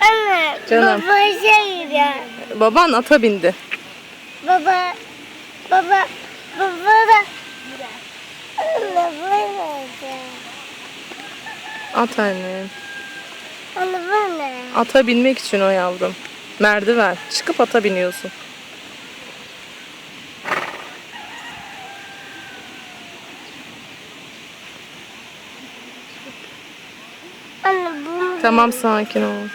Anne, Canım. baba şey gidiyor. Baban ata bindi. Baba, baba, baba da. Anne, bu ne? At annem. Ata binmek için o yavrum. Merdiven. Çıkıp ata biniyorsun. Tamam sakin ol.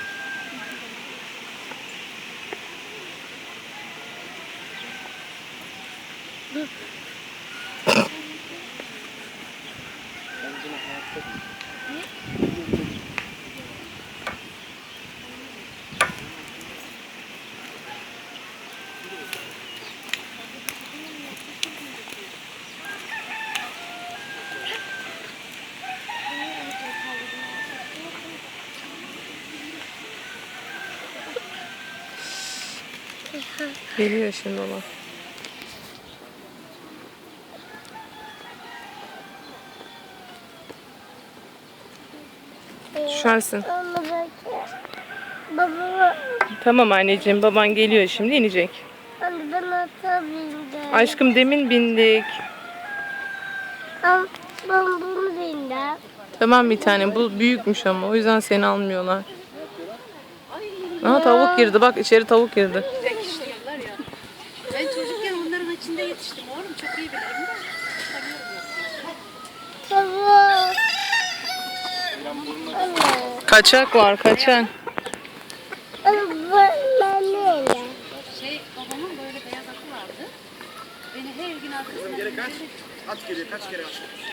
Geliyor şimdi ona. Düşersin. Baba, Tamam anneciğim baban geliyor şimdi inecek. anne ben ata. Aşkım demin bindik. Ben bunu bindim. Tamam bir tane bu büyükmüş ama o yüzden seni almıyorlar. Aha tavuk girdi bak içeri tavuk girdi. Yetiştim oğlum çok iyi bilirim de. Baba. Kaçak var neyle? Şey babamın böyle beyaz atı vardı. Beni her gün arkasına